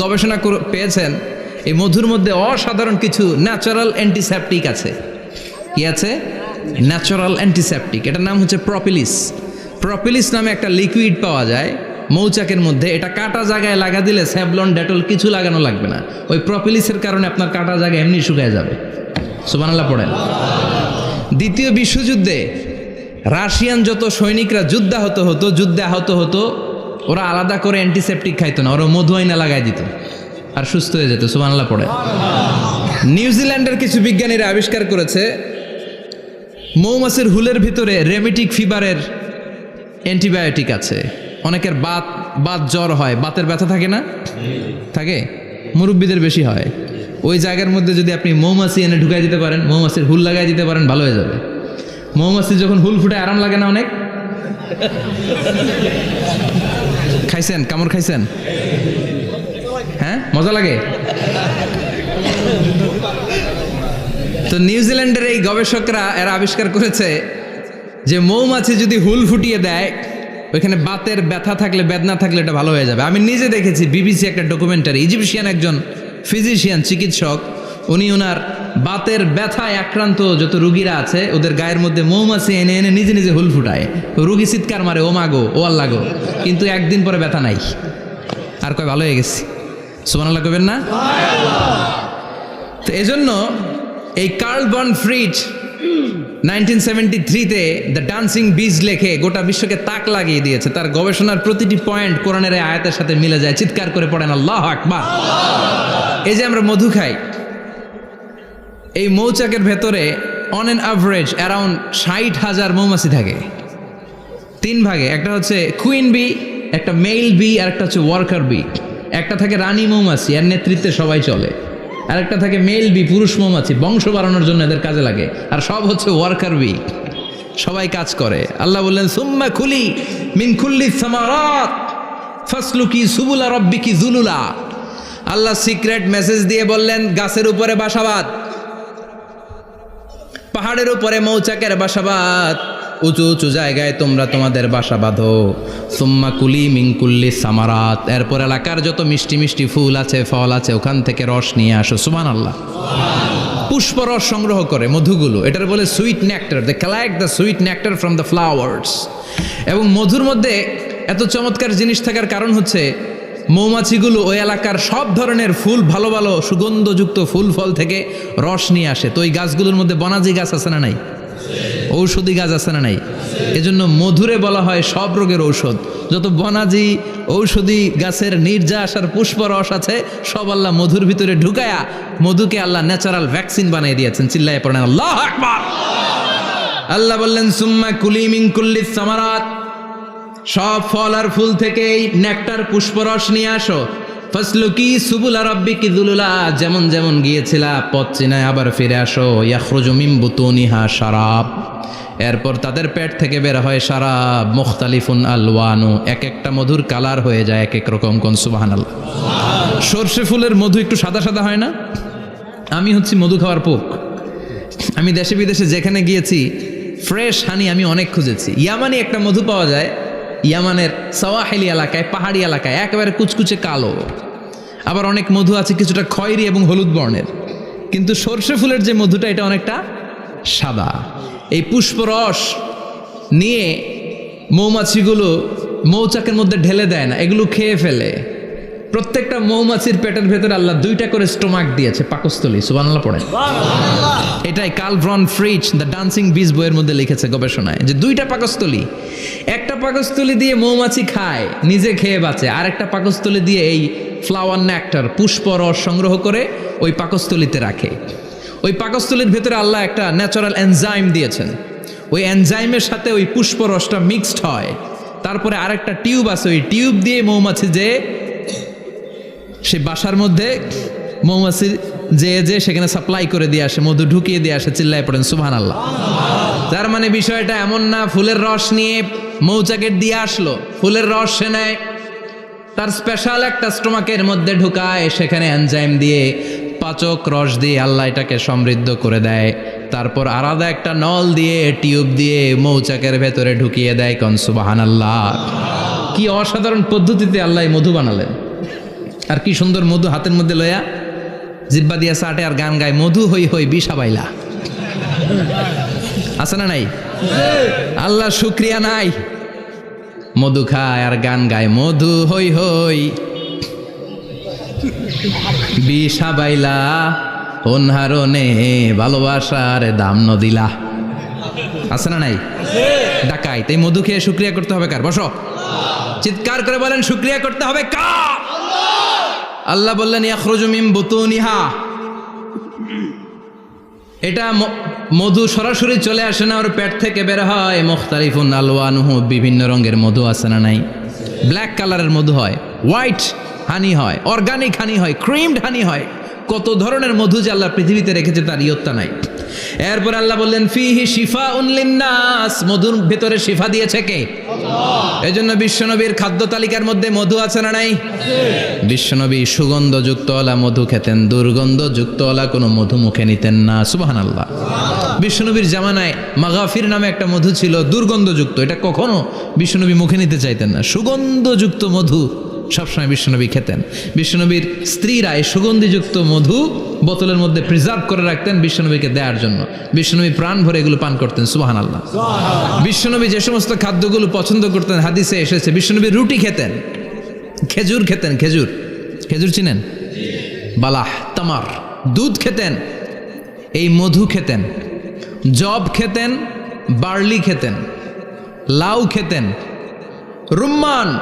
গবেষণা পেয়েছেন, এই মধুর মধ্যে অসাধারণ কিছু ন্যাচারাল অ্যান্টিসেপটিক আছে। কি আছে? ন্যাচারাল অ্যান্টিসেপটিক এটার নাম হচ্ছে প্রপিলিস প্রপিলিস নামে একটা লিকুইড পাওয়া যায়, মৌচাকের মধ্যে, এটা কাটা জায়গায় লাগা দিলে স্যাভলন, ডেটল কিছু লাগানো লাগবে না। ওই প্রপিলিসের কারণে আপনার কাটা জায়গা এমনি শুকায় যাবে। সুবানাল্লাহ পড়েন। দ্বিতীয় বিশ্বযুদ্ধে রাশিয়ান যত সৈনিকরা যুদ্ধাহত হতো যুদ্ধে আহত হতো ওরা আলাদা করে অ্যান্টিসেপটিক খাইতো না, ওরা মধু আইনা লাগাই দিত আর সুস্থ হয়ে যেত সুবানাল্লাহ পড়ে। নিউজিল্যান্ডের কিছু বিজ্ঞানীরা আবিষ্কার করেছে, মৌমাছির হুলের ভিতরে রেমিটিক ফিভারের অ্যান্টিবায়োটিক আছে। অনেকের বাত বাত জ্বর হয়, বাতের ব্যথা থাকে না? থাকে? মুরব্বীদের বেশি হয়। ওই জায়গার মধ্যে যদি আপনি মৌমাছি এনে ঢুকাই দিতে পারেন, মৌমাছির হুল লাগাই দিতে পারেন, ভালো হয়ে যাবে। মৌমাছি যখন হুল ফুটে আরাম লাগে না অনেক? খাইছেন? কামড় খাইছেন? হ্যাঁ মজা লাগে? তো নিউজিল্যান্ডের এই গবেষকরা এরা আবিষ্কার করেছে যে মৌমাছি যদি হুল ফুটিয়ে দেয়, ওইখানে বাতের ব্যথা থাকলে, বেদনা থাকলে এটা ভালো হয়ে যাবে। আমি নিজে দেখেছি, বিবিসি একটা ডকুমেন্টারি, ইজিপশিয়ান একজন ফিজিশিয়ান, চিকিৎসক। উনি ওনার বাতের ব্যথায় আক্রান্ত যত রুগীরা আছে, ওদের গায়ের মধ্যে মৌমাছি এনে এনে নিজে নিজে হুল ফুটায়। রুগী চিৎকার মারে, ও মাগো ও আল্লাহ গো। কিন্তু একদিন পরে ব্যথা নাই। আর কয়, ভালো হয়ে গেছি। সুমানাল্লাহ কবেন না? তো এজন্য এই Karl von Frisch nineteen seventy থ্রিতে দ্য ডান্সিং বিজ লেখে গোটা বিশ্বকে তাক লাগিয়ে দিয়েছে। তার গবেষণার প্রতিটি পয়েন্ট কোরআনের আয়াতের সাথে মিলে যায়। চিৎকার করে পড়েন, আল্লাহ আকবার। এই যে আমরা মধু খাই এই মৌচাকের ভেতরে অন অ্যান অ্যাভারেজ অ্যারাউন্ড ষাট হাজার মৌমাছি থাকে। তিন ভাগে, একটা হচ্ছে কুইন বি একটা মেল বি আর একটা হচ্ছে ওয়ার্কার বি একটা থাকে রানী মৌমাছি, এর নেতৃত্বে সবাই চলে। আর একটা থাকে মেল বি পুরুষ মৌমাছি, বংশ বাড়ানোর জন্য এদের কাজে লাগে। আর সব হচ্ছে ওয়ার্কার বি সবাই কাজ করে। আল্লাহ বললেন, সুম্মা খুলি মিন খুল্লি সামারাত, ফাসলুকি সুবুলা রব্বিকি জুলুলা। আল্লাহ সিক্রেট মেসেজ দিয়ে বললেন, গাছের উপরে বাসাবাদ পাহাড়ের উপরে মৌচাকের বাসাবাদ। উঁচু উঁচু জায়গায় তোমরা তোমাদের বাসা বাঁধো। সুম্মা কুলি মিঙ্কুল্লি সামারাত। এরপর এলাকার যত মিষ্টি মিষ্টি ফুল আছে, ফল আছে, ওখান থেকে রস নিয়ে আসো। সুমান আল্লাহ পুষ্পরস সংগ্রহ করে মধুগুলো। এটার বলে sweet nectar they collect the sweet nectar from the flowers এবং মধুর মধ্যে এত চমৎকার জিনিস থাকার কারণ হচ্ছে মৌমাছিগুলো ওই এলাকার সব ধরনের ফুল ভালো ভালো সুগন্ধযুক্ত ফুল ফল থেকে রস নিয়ে আসে। তো ওই গাছগুলোর মধ্যে বনাজি গাছ আছে না নাই? ঔষধি গাছ আছে না নাই? এজন্য মধুরে বলা হয় সব রোগের ঔষধ। যত বনাজি, ঔষধি গাছের নির্যাস আর পুষ্প রস আছে, সব আল্লাহ মধুর ভিতরে ঢুকায়া মধুকে আল্লাহ ন্যাচারাল ভ্যাকসিন বানিয়ে দিয়েছেন। চিল্লায় পড়েন, আল্লাহ আল্লাহ বললেন, সুম্মা কুলিমিং কুল্লি সামারাত। সব ফল আর ফুল থেকেই নেকটার পুষ্পরস নিয়ে আসো। ফসলুকি সুবুলা রব্বি কি দুলুলা, যেমন যেমন গিয়েছিলা, পথ আবার ফিরে আসো। ইয়াখরুজু মিন বুতুনিহা শারাব। এরপর তাদের পেট থেকে বের হয় শারাব, মুখতালিফুন আলওয়ানু। এক একটা মধুর কালার হয়ে যায় এক এক রকম কোন, সুবহানাল্লাহ। সর্ষে ফুলের মধু একটু সাদা সাদা হয় না? আমি হচ্ছি মধু খাওয়ার পোক। আমি দেশে বিদেশে যেখানে গিয়েছি, ফ্রেশ হানি আমি অনেক খুঁজেছি। ইয়ামানি একটা মধু পাওয়া যায় ইয়ামানের সওয়াহেলি এলাকায়, পাহাড়ি এলাকায়, একেবারে কুচকুচে কালো। আবার অনেক মধু আছে কিছুটা খয়েরি এবং হলুদ বর্ণের। কিন্তু সর্ষে ফুলের যে মধুটা, এটা অনেকটা সাদা। এই পুষ্পরস নিয়ে মৌমাছিগুলো মৌচাকের মধ্যে ঢেলে দেয় না, এগুলো খেয়ে ফেলে। প্রত্যেকটা মৌমাছির পেটের ভেতরে আল্লাহ দুইটা করে স্টোমাক দিয়েছে পাকস্থলী সুবানাল্লাহ পড়ে এটাই Karl von Frisch the dancing bees বইয়ের মধ্যে লিখেছে গবেষণায় যে দুইটা পাকস্থলী একটা পাকস্থলী দিয়ে মৌমাছি খায় নিজে খেয়ে বাঁচে আর একটা পাকস্থলী দিয়ে এই ফ্লাওয়ার নেকটার পুষ্প রস সংগ্রহ করে ওই পাকস্থলীতে রাখে। ওই পাকস্থলীর ভেতরে আল্লাহ একটা ন্যাচারাল এনজাইম দিয়েছেন। ওই এনজাইমের সাথে ওই পুষ্প রসটা মিক্সড হয়। তারপরে আরেকটা টিউব আছে ওই টিউব দিয়ে মৌমাছি যে সে বাসার মধ্যে মৌমাছি যে যে সেখানে সাপ্লাই করে দিয়ে আসে, মধু ঢুকিয়ে দিয়ে আসে, চিল্লায় পড়েন সুবহান আল্লাহ তার মানে বিষয়টা এমন না, ফুলের রস নিয়ে মৌচাকের দিয়ে আসলো, ফুলের রস সে নেয়। তার স্পেশাল একটা স্টোমাকের মধ্যে ঢুকায়, সেখানে এনজাইম দিয়ে পাচক রস দিয়ে আল্লাহ এটাকে সমৃদ্ধ করে দেয়। তারপর আলাদা একটা নল দিয়ে টিউব দিয়ে মৌচাকের ভেতরে ঢুকিয়ে দেয় কনসুবাহান আল্লাহ কি অসাধারণ পদ্ধতিতে আল্লাহ মধু বানালেন। আর কি সুন্দর মধু হাতের মধ্যে লয়া? জিব্বা দিয়া চাটে আর গান গায়, মধু হই হই বিষা বাইলা। আছে না নাই? আল্লাহ শুক্রিয়া নাই। মধু খায় আর গান গায়, মধু হই হই। বিষা বাইলা, অনহারণে ভালোবাসার দাম নদিলা আছে না নাই? ডাকাই, তাই মধু খেয়ে শুক্রিয়া করতে হবে কার? বসো। চিৎকার করে বলেন, শুক্রিয়া করতে হবে কার? আল্লাহ বললেন, ইয়াখরুজু মিন বুতুনিহা। এটা মধু সরাসরি চলে আসে না, ওর পেট থেকে বের হয়। মুখতারিফুন আলওয়ানুহু, বিভিন্ন রঙের মধু আছে না নাই? ব্ল্যাক কালারের মধু হয় হোয়াইট হানি হয় অর্গানিক হানি হয় ক্রিমড হানি হয়। কত ধরনের মধু যে আল্লাহ পৃথিবীতে রেখেছে তার ইয়ত্তা নাই। এরপর আল্লাহ বললেন, ফিহি শিফা উনলিন্নাস মধুর ভেতরে শিফা দিয়েছে কে? এই জন্য বিশ্বনবীর খাদ্য তালিকার মধ্যে মধু আছে না নাই? বিশ্বনবী সুগন্ধযুক্ত সুগন্ধযুক্তওয়ালা মধু খেতেন দুর্গন্ধযুক্ত দুর্গন্ধযুক্তওয়ালা কোনো মধু মুখে নিতেন না সুবাহান আল্লাহ বিশ্বনবীর জামানায় মাগাফির নামে একটা মধু ছিল, দুর্গন্ধযুক্ত। এটা কখনো বিশ্বনবী মুখে নিতে চাইতেন না। সুগন্ধযুক্ত মধু। সবসময় বিশ্বনবী খেতেন। বিশ্বনবীর স্ত্রীরা এই সুগন্ধিযুক্ত মধু বোতলের মধ্যে প্রিজার্ভ করে রাখতেন বিশ্বনবীকে দেওয়ার জন্য। বিশ্বনবী প্রাণ ভরে এগুলো পান করতেন সুবাহান আল্লাহ বিশ্বনবী যে সমস্ত খাদ্যগুলো পছন্দ করতেন হাদিসে এসেছে বিশ্বনবী রুটি খেতেন খেজুর খেতেন খেজুর। খেজুর চিনেন? বালাহ তামার। দুধ খেতেন এই মধু খেতেন। জব খেতেন বার্লি খেতেন লাউ খেতেন। রুম্মান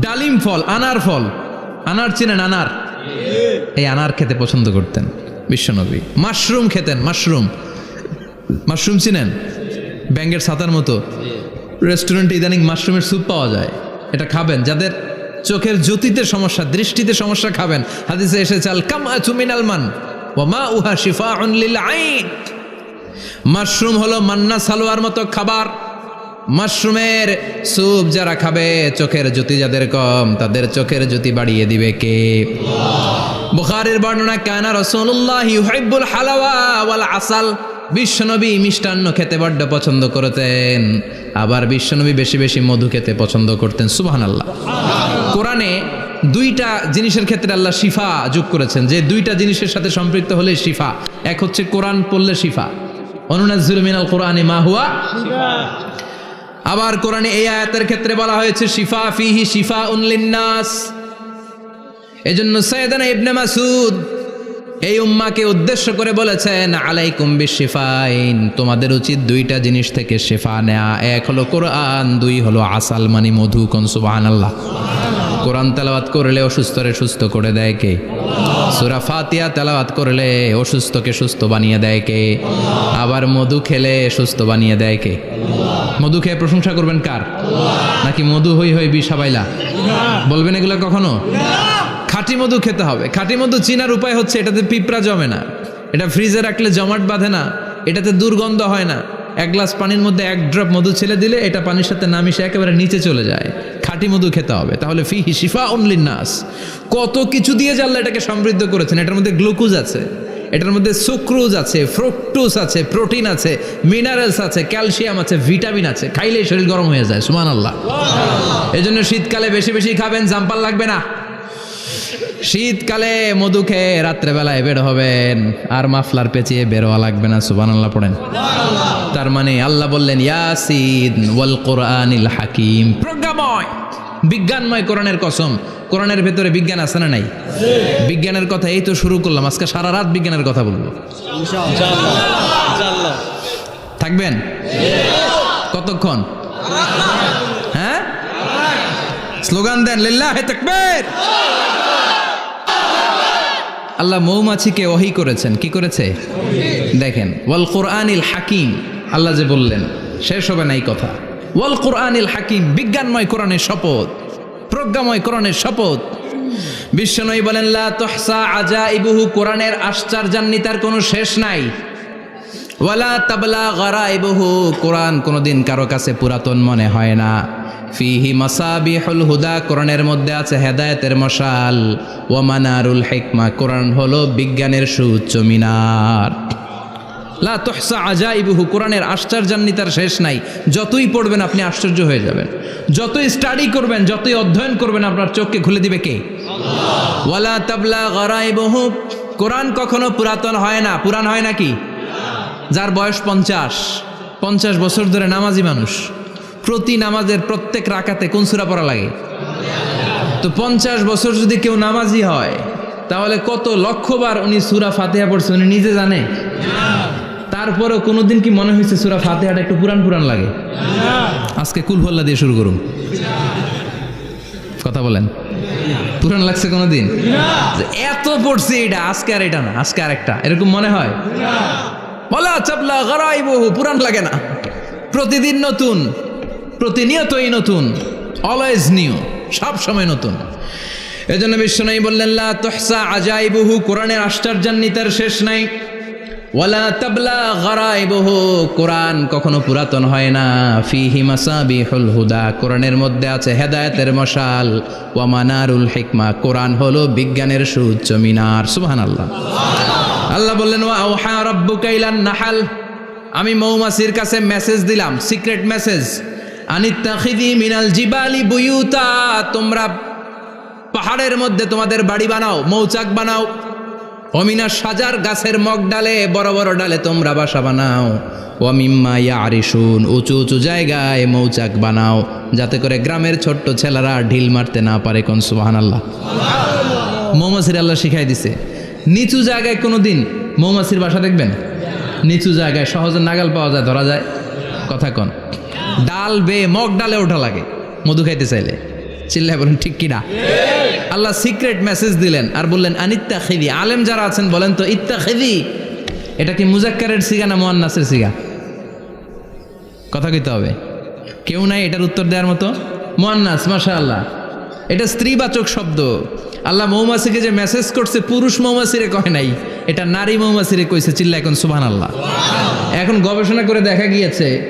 ডালিম ফল, আনার ফল। আনার চিনেন আনার? এই আনার খেতে পছন্দ করতেন বিশ্বনবী। মাশরুম খেতেন, মাশরুম। মাশরুম চিনেন? ব্যাঙ্গের ছাতার মতো। রেস্টুরেন্টে ইদানিং মাশরুমের স্যুপ পাওয়া যায়। এটা খাবেন। যাদের চোখের জ্যোতিতে সমস্যা, দৃষ্টিতে সমস্যা খাবেন। হাদিসে এসেছে, আল কাম মিনাল মান, ওয়া মা উহা লিল আইন। মাশরুম হলো মান্না সালোয়ার মতো খাবার। মাশরুমের স্যুপ যারা খাবে, চোখের জ্যোতি যাদের কম, তাদের চোখের জ্যোতি বাড়িয়ে দিবে কে? বুখারের বর্ণনা, কানা রাসূলুল্লাহ ইউহিব্বুল হালাওয়া ওয়াল আসাল। বিশ্বনবী মিষ্টান্ন খেতে বড্ড পছন্দ করতেন। আবার বিশ্বনবী বেশি বেশি মধু খেতে পছন্দ করতেন। সুবহানাল্লাহ। কোরআনে দুইটা জিনিসের ক্ষেত্রে আল্লাহ শিফা যোগ করেছেন। যে দুইটা জিনিসের সাথে সম্পৃক্ত হলে শিফা, এক হচ্ছে কোরআন পড়লে শিফা। অনুনাজ্জুল মিনাল কোরআনে মা হুয়া? আবার কোরআনে এই আয়াতের ক্ষেত্রে বলা হয়েছে, শিফা ফিহি শিফা উনলিন্নাস জন্য সৈয়দানা ইবনে মাসুদ এই উম্মাকে উদ্দেশ্য করে বলেছেন, আলাইকুম বিশিফাইন। তোমাদের উচিত দুইটা জিনিস থেকে শেফা নেয়া। এক হলো কোরআন, দুই হলো আসাল মানি মধু কনসুবাহ সুবহানাল্লাহ। কোরআন তেলাওয়াত করলে অসুস্থরে সুস্থ করে দেয় কে? সুরা ফাতিয়া তেলাওয়াত করলে অসুস্থকে সুস্থ বানিয়ে দেয় কে? আবার মধু খেলে সুস্থ বানিয়ে দেয় কে? মধু খেয়ে প্রশংসা করবেন কার? নাকি মধু হই হই বিষাবাইলা বলবেন এগুলো কখনো? খাঁটি মধু খেতে হবে। খাঁটি মধু চিনার উপায় হচ্ছে এটাতে পিঁপড়া জমে না। এটা ফ্রিজে রাখলে জমাট বাঁধে না। এটাতে দুর্গন্ধ হয় না। এক গ্লাস পানির মধ্যে এক ড্রপ মধু ছেলে দিলে এটা পানির সাথে না মিশে একেবারে নিচে চলে যায়। খাঁটি মধু খেতে হবে। তাহলে ফি হিসিফা উনলিন নাস কত কিছু দিয়ে জানলে এটাকে সমৃদ্ধ করেছেন, এটার মধ্যে গ্লুকোজ আছে, এটার মধ্যে সুক্রোজ আছে, ফ্রুক্টোজ আছে, প্রোটিন আছে, মিনারেলস আছে, ক্যালসিয়াম আছে, ভিটামিন আছে। খাইলেই শরীর গরম হয়ে যায় সুমান আল্লাহ এই জন্য শীতকালে বেশি বেশি খাবেন, জাম্পাল লাগবে না। শীতকালে মধু খেয়ে রাত্রেবেলায় বের হবেন। আর মাফলার পেঁচিয়ে বেরোয়া লাগবে না সুবান আল্লাহ পড়েন। তার মানে আল্লাহ বললেন, ইয়াসিন ওয়াল কোরআনিল হাকিম। প্রজ্ঞাময়, বিজ্ঞানময় কোরআনের কসম। কোরআনের ভেতরে বিজ্ঞান আছে না নাই? বিজ্ঞানের কথা এই তো শুরু করলাম, আজকে সারা রাত বিজ্ঞানের কথা বলব। থাকবেন? কতক্ষণ? হ্যাঁ? স্লোগান দেন, লিল্লাহ তাকবীর। আল্লাহ মৌমাছিকে ওহি করেছেন। কি করেছে? দেখেন, ওয়াল কোরআনিল হাকিম, আল্লাহ যে বললেন, শেষ হবে নাই কথা। ওয়াল কোরআনিল হাকিম, বিজ্ঞানময় কোরআনের শপথ, প্রজ্ঞাময় কোরআনের শপথ। বিশ্বনয়ী বলেন, লা তহসা আজা ইবুহু কোরআনের আশ্চর্যান্বিতার কোনো শেষ নাই। ওয়ালা তাবলা গরা ইবুহু কোরআন কোনোদিন কারও কাছে পুরাতন মনে হয় না। ফিহি মাসাবিহুল হুদা, কোরআনের মধ্যে আছে হেদায়েতের মশাল। ওয়া মানারুল হিকমা, কোরআন হলো বিজ্ঞানের সুউচ্চ মিনার। লা তহসা আজাইবুহু, কোরআনের আশ্চর্যান্বিতার শেষ নাই। যতই পড়বেন আপনি আশ্চর্য হয়ে যাবেন। যতই স্টাডি করবেন, যতই অধ্যয়ন করবেন, আপনার চোখকে খুলে দিবে কে? ওয়ালা তাবলা গরাইবহু, কোরআন কখনো পুরাতন হয় না। পুরান হয় নাকি? যার বয়স পঞ্চাশ। পঞ্চাশ বছর ধরে নামাজি মানুষ। প্রতি নামাজের প্রত্যেক রাকাতে কোন সুরা পড়া লাগে? তো পঞ্চাশ বছর যদি কেউ নামাজি হয়, তাহলে কত লক্ষবার উনি সুরা ফাতেহা পড়ছে, উনি নিজে জানে? তারপরেও কোনোদিন কি মনে হয়েছে সুরা ফাতেহাটা একটু পুরান পুরান লাগে? আজকে কুলহল্লা দিয়ে শুরু করুন। কথা বলেন। পুরান লাগছে কোনোদিন? এত পড়ছে এটা, আজকে আর এটা না, আজকে আর একটা। এরকম মনে হয়? বলা চাপলা গড়াই বহু পুরান লাগে না। প্রতিদিন নতুন প্রতিনিয়তই নতুন অলওয়েজ নিউ সব সময় নতুন। এজন্য বিশ্বনবী বললেন, লা তহসা আজাইবুহু, কোরআনের আশ্চর্যান্বিতার শেষ নাই। ওয়ালা তাবলা গরাইবহু, কোরআন কখনো পুরাতন হয় না। ফিহি মাসাবিহুল হুদা, কোরআনের মধ্যে আছে হেদায়েতের মশাল। ওয়া মানারুল হিকমা, কোরআন হলো বিজ্ঞানের সুউচ্চ মিনার। সুবহানাল্লাহ। আল্লাহ বললেন, ওয়া আওহা রাব্বুকা ইলান নাহাল। আমি মৌমাছির কাছে মেসেজ দিলাম সিক্রেট মেসেজ জিবালি তোমরা পাহাড়ের মধ্যে তোমাদের বাড়ি বানাও, মৌচাক বানাও। অমিনা সাজার গাছের মগ ডালে, বড় বড় ডালে তোমরা বাসা বানাও। ওয়ামিম্মা ইয়ারিসুন উঁচু উঁচু জায়গায় মৌচাক বানাও, যাতে করে গ্রামের ছোট্ট ছেলেরা ঢিল মারতে না পারে, কোন সুবাহান আল্লাহ মৌমাছির আল্লাহ শিখাই দিছে, নিচু জায়গায় কোনো দিন মৌমাছির বাসা দেখবেন? নিচু জায়গায় সহজে নাগাল পাওয়া যায়, ধরা যায়। কথা কন। ডাল বে মগ ডালে ওঠা লাগে। মধু খাইতে চাইলে। চিল্লায় বলেন, ঠিক কিনা? আল্লাহ সিক্রেট মেসেজ দিলেন আর বললেন আনিত্তা খেদি আলেম যারা আছেন বলেন তো ইত্তা খেদি এটা কি মুজাক্কারের সিগা না মোয়ান্নাসের সিগা? কথা কইতে হবে। কেউ নাই এটার উত্তর দেওয়ার মতো? মোয়ান্নাস মাশা আল্লাহ এটা স্ত্রীবাচক শব্দ। আল্লাহ মৌমাছিকে যে মেসেজ করছে, পুরুষ মৌমাছিরে কয় নাই। এটা নারী মৌমাছিরে কইছে চিল্লা এখন সুবহান আল্লাহ এখন গবেষণা করে দেখা গিয়েছে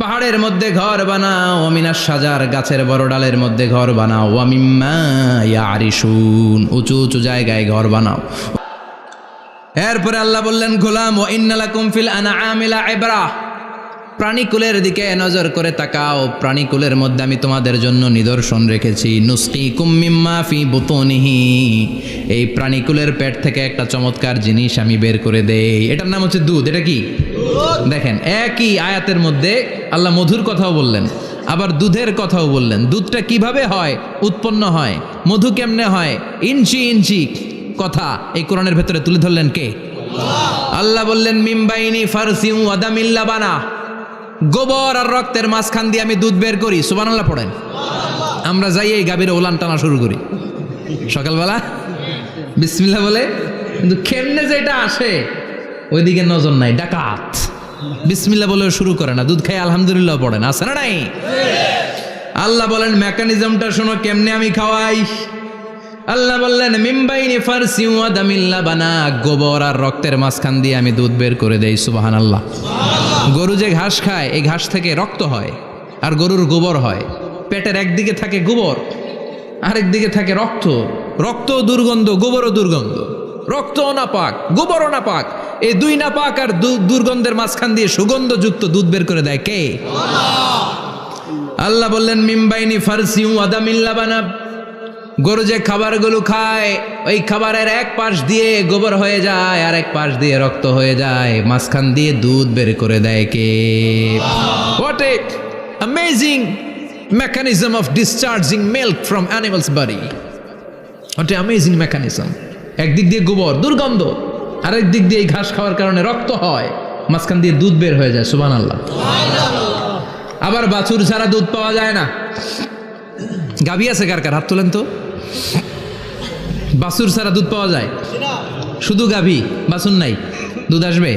পাহাড়ের মধ্যে ঘর বানাও অমিনার সাজার গাছের বড় ডালের মধ্যে ঘর বানাও অমিম্মা ইয়ারিসুন উঁচু উঁচু জায়গায় ঘর বানাও। এরপরে আল্লাহ বললেন, গোলাম ও ইন্নালাকুম ফিল আনআমিলা ইবরা। প্রাণীকুলের দিকে নজর করে তাকাও, প্রাণীকুলের মধ্যে আমি তোমাদের জন্য নিদর্শন রেখেছি। নুস্কি কুম্মিম্মা ফি বুতনিহি। এই প্রাণীকুলের পেট থেকে একটা চমৎকার জিনিস আমি বের করে দেই। এটার নাম হচ্ছে দুধ, এটা কি? দেখেন, একই আয়াতের মধ্যে আল্লাহ মধুর কথাও বললেন, আবার দুধের কথাও বললেন। দুধটা কীভাবে হয়? উৎপন্ন হয়। মধু কেমনে হয়? ইঞ্চি ইঞ্চি কথা এই কোরআনের ভেতরে তুলে ধরলেন কে? আল্লাহ বললেন মিমবাইনি ফারসিউ আদামিল্লা বানা গোবর আর রক্তের মাঝখান দিয়ে আমি দুধ বের করি। সুবহানাল্লাহ পড়েন। আমরা যাই এই গাভীর ওলান টানা শুরু করি। সকালবেলা? বিসমিল্লাহ বলে? কিন্তু কেমনে যেটা আসে? ওইদিকে নজর নাই, ডাকাত। বিসমিল্লাহ বলে শুরু করে না, দুধ খাই আলহামদুলিল্লাহ পড়েন আছে না নাই? আল্লাহ বলেন, মেকানিজমটা শোনো, কেমনে আমি খাওয়াই? আল্লাহ বললেন মিম্বাইনি ফারসি ওয়াদামিল্লা বানা, গোবর আর রক্তের মাঝখান দিয়ে আমি দুধ বের করে দেই সুবাহান আল্লাহ গরু যে ঘাস খায়, এই ঘাস থেকে রক্ত হয়, আর গরুর গোবর হয়। পেটের একদিকে থাকে গোবর আরেক দিকে থাকে রক্ত। রক্ত দুর্গন্ধ, গোবরও দুর্গন্ধ। রক্ত অনাপাক গোবর গোবরও না পাক এই দুই না পাক আর দুর্গন্ধের মাঝখান দিয়ে সুগন্ধযুক্ত দুধ বের করে দেয় কে? আল্লাহ বললেন, মিম্বাইনি ফারসি ওয়াদামিল্লা বানা। গরু যে খাবারগুলো খায়, ওই খাবারের এক পাশ দিয়ে গোবর হয়ে যায়, আর এক পাশ দিয়ে রক্ত হয়ে যায়। মাঝখান দিয়ে দুধ বের করে দেয় কে? What a amazing mechanism of discharging milk from animals body what a amazing mechanism একদিক দিয়ে গোবর, দুর্গন্ধ। আরেক দিক দিয়ে এই ঘাস খাওয়ার কারণে রক্ত হয়, মাঝখান দিয়ে দুধ বের হয়ে যায় সুবান আল্লাহ আবার বাছুর ছাড়া দুধ পাওয়া যায় না। গাভী আছে কার কার? হাত তোলেন তো। বাছুর ছাড়া দুধ পাওয়া যায়? শুধু গাভী, বাছুর নাই। দুধ আসবে?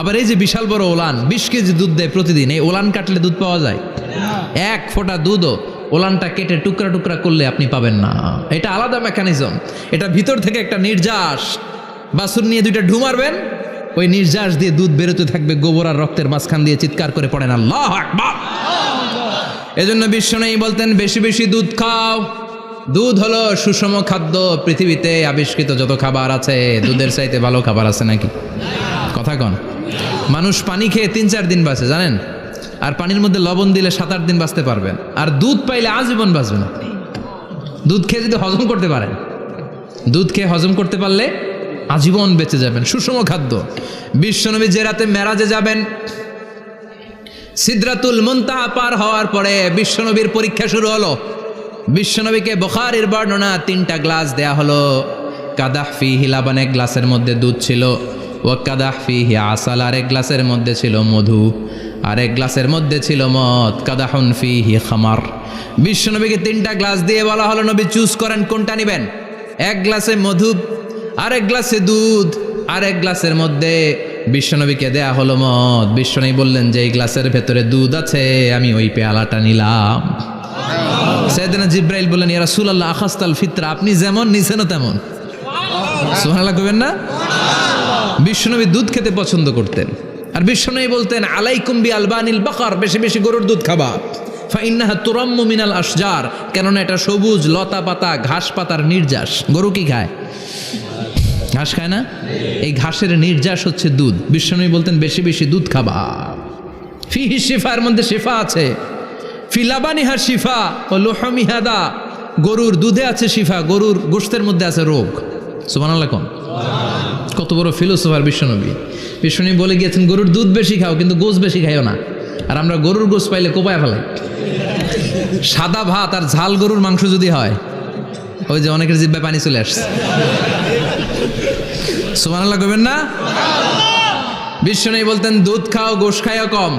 আবার এই যে বিশাল বড় ওলান, বিশ কেজি দুধ দেয় প্রতিদিন, এই ওলান কাটলে দুধ পাওয়া যায়? এক ফোঁটা দুধও ওলানটা কেটে টুকরা টুকরা করলে আপনি পাবেন না। এটা আলাদা মেকানিজম এটা ভিতর থেকে একটা নির্যাস বাছুর নিয়ে দুইটা ঢু মারবেন? ওই নির্যাস দিয়ে দুধ বেরোতে থাকবে, গোবর আর রক্তের মাঝখান দিয়ে চিৎকার করে আল্লাহ আকবার! এজন্য বিশ্ব নেই বলতেন, বেশি বেশি দুধ খাও। দুধ হলো সুষম খাদ্য, পৃথিবীতে আবিষ্কৃত যত খাবার আছে, দুধের চাইতে ভালো খাবার আছে নাকি? কথা কন। মানুষ পানি খেয়ে তিন চার দিন বাঁচে, জানেন? আর পানির মধ্যে লবণ দিলে সাত আট দিন বাঁচতে পারবেন। আর দুধ পাইলে আজীবন বাঁচবেন। দুধ খেয়ে যদি হজম করতে পারেন, দুধ খেয়ে হজম করতে পারলে আজীবন বেঁচে যাবেন, সুষম খাদ্য। বিশ্বনবী যে রাতে মেরাজে যাবেন, সিদ্রাতুল মুনতাহা পার হওয়ার পরে বিশ্বনবীর পরীক্ষা শুরু হলো। বিশ্বনবীকে বখারির বর্ণনা তিনটা গ্লাস দেয়া হলো। কাদাহ ফি হিলাবানে গ্লাসের মধ্যে দুধ ছিল ও কাদাহ ফি হি আসাল আরেক গ্লাসের মধ্যে ছিল মধু আরেক গ্লাসের মধ্যে ছিল মদ, কাদাহুন ফি হি খামার। বিশ্বনবীকে তিনটা গ্লাস দিয়ে বলা হলো, নবী চুজ করেন কোনটা নেবেন? এক গ্লাসে মধু আরেক গ্লাসে দুধ আর এক গ্লাসের মধ্যে বিশ্বনবীকে দেয়া হলো মদ। বিশ্বনবী বললেন যে, এই গ্লাসের ভেতরে দুধ আছে, আমি ওই পেয়ালাটা নিলাম। সেদিন জিব্রাইল বললেন, ইয়া রাসূলুল্লাহ, আখাস্তাল ফিতরা, আপনি যেমন নিছেনও তেমন। সুবহানাল্লাহ কইবেন না? বিশ্বনবী দুধ খেতে পছন্দ করতেন। আর বিশ্বনবী বলতেন, আলাইকুম বি আলবানিল বাকার, বেশি বেশি গরুর দুধ খাবা। ফাইন্নাহা তুরাম্মু মিনাল আশজার, কেননা এটা সবুজ লতা পাতা ঘাস পাতার নির্যাস। গরু কি খায়? ঘাস খায় না? এই ঘাসের নির্যাস হচ্ছে দুধ। বিশ্বনবী বলতেন, বেশি বেশি দুধ খাবা। ফিহি শিফার মধ্যে শিফা আছে। ফিলাবানিহার শিফা ও লোহমিহাদা গরুর দুধে আছে শিফা, গরুর গোস্তের মধ্যে আছে রোগ। কোন। কত বড় ফিলোসফার বিশ্বনবী। বিশ্বনবী বলে গিয়েছেন, গরুর দুধ বেশি খাও, কিন্তু গোস বেশি খাইও না। আর আমরা গরুর গোস পাইলে কোপায় ফেলাই। সাদা ভাত আর ঝাল গরুর মাংস যদি হয়, ওই যে অনেকের জিব্বায় পানি চলে আসছে। সুবহানাল্লাহ কইবেন না বিশ্বনবী বলতেন দুধ খাও গোশ খাইও কম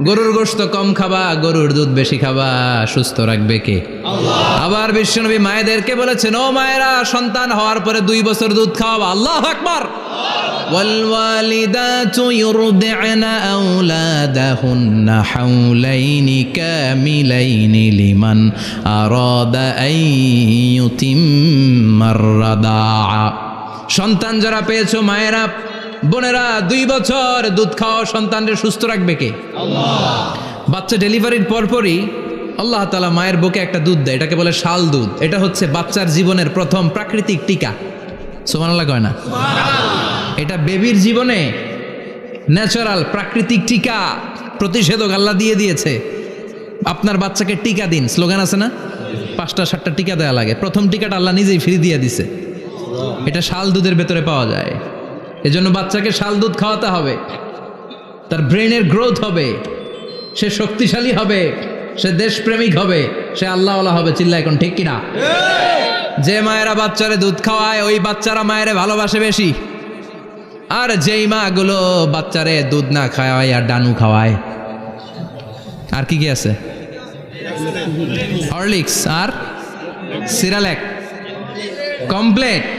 গরুর গোশত কম খাবা গরুর দুধ বেশি খাবা সুস্থ রাখবে কে আবার বিশ্বনবী মায়েদেরকে বলেছেন ও মায়েরা সন্তান হওয়ার পরে দুই বছর দুধ খাওয়াবা আল্লাহ আকবার والوالدات يرضعن أولادهن حولين كاملين لمن أراد أن يتم الرضاعة সন্তান যারা পেয়েছ মায়েরা বোনেরা দুই বছর দুধ খাওয়া সন্তানদের সুস্থ রাখবে কে? বাচ্চা ডেলিভারির পরপরই আল্লাহ তালা মায়ের বুকে একটা দুধ দেয় এটাকে বলে শাল দুধ। এটা হচ্ছে বাচ্চার জীবনের প্রথম প্রাকৃতিক টিকা। সোমানাল্লাহ কয় না? এটা বেবির জীবনে ন্যাচারাল প্রাকৃতিক টিকা প্রতিষেধক আল্লাহ দিয়ে দিয়েছে। আপনার বাচ্চাকে টিকা দিন স্লোগান আছে না? পাঁচটা সাতটা টিকা দেওয়া লাগে। প্রথম টিকাটা আল্লাহ নিজেই ফ্রি দিয়ে দিছে। এটা শাল দুধের ভেতরে পাওয়া যায়। এজন্য বাচ্চাকে শাল দুধ খাওয়াতে হবে। তার ব্রেনের গ্রোথ হবে। সে শক্তিশালী হবে। সে দেশপ্রেমিক হবে। সে আল্লাহওয়ালা হবে। চিল্লা এখন ঠিক কিনা? যে মায়েরা বাচ্চারে দুধ খাওয়ায়, ওই বাচ্চারা মায়েরে ভালোবাসে বেশি। আর যেই মাগুলো বাচ্চারে দুধ না খাওয়ায় আর ডানু খাওয়ায়। আর কি কি আছে? হরলিক্স আর সিরালেক। কমপ্লেট।